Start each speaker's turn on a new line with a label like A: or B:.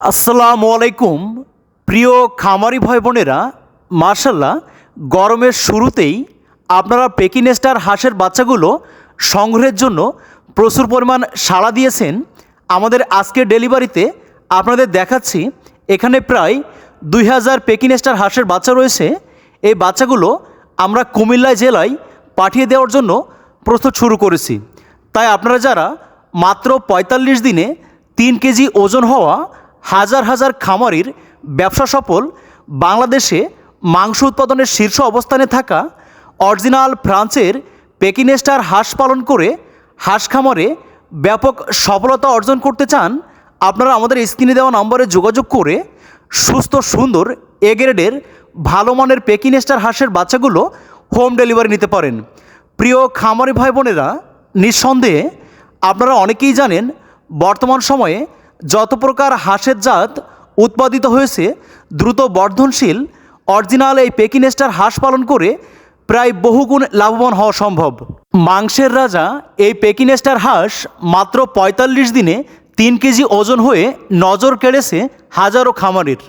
A: আসসালামু আলাইকুম। প্রিয় খামারি ভাই বোনেরা মার্শাল্লাহ গরমের শুরুতেই আপনারা পেকিনেস্টার হাঁসের বাচ্চাগুলো সংগ্রহের জন্য প্রচুর পরিমাণ সাড়া দিয়েছেন। আমাদের আজকের ডেলিভারিতে আপনাদের দেখাচ্ছি, এখানে প্রায় দুই হাজার পেকিনেস্টার হাঁসের বাচ্চা রয়েছে। এই বাচ্চাগুলো আমরা কুমিল্লা জেলায় পাঠিয়ে দেওয়ার জন্য প্রস্তুত শুরু করেছি। তাই আপনারা যারা মাত্র পঁয়তাল্লিশ দিনে তিন কেজি ওজন হওয়া হাজার হাজার খামারির ব্যবসা সফল, বাংলাদেশে মাংস উৎপাদনের শীর্ষ অবস্থানে থাকা অরিজিনাল ফ্রান্সের পেকিনেস্টার হাঁস পালন করে হাঁস খামারে ব্যাপক সফলতা অর্জন করতে চান, আপনারা আমাদের স্ক্রিনে দেওয়া নম্বরে যোগাযোগ করে সুস্থ, সুন্দর, এ গ্রেডের ভালো মানের পেকিনেস্টার হাঁসের বাচ্চাগুলো হোম ডেলিভারি নিতে পারেন। প্রিয় খামারি ভাই বোনেরা নিঃসন্দেহে আপনারা অনেকেই জানেন, বর্তমান সময়ে যত প্রকার হাঁসের জাত উৎপাদিত হয়েছে, দ্রুত বর্ধনশীল, অরিজিনাল এই পেকিনেস্টার হাঁস পালন করে প্রায় বহুগুণ লাভবান হওয়া সম্ভব। মাংসের রাজা এই পেকিনেস্টার হাঁস মাত্র পঁয়তাল্লিশ দিনে তিন কেজি ওজন হয়ে নজর কেড়েছে হাজারো খামারের।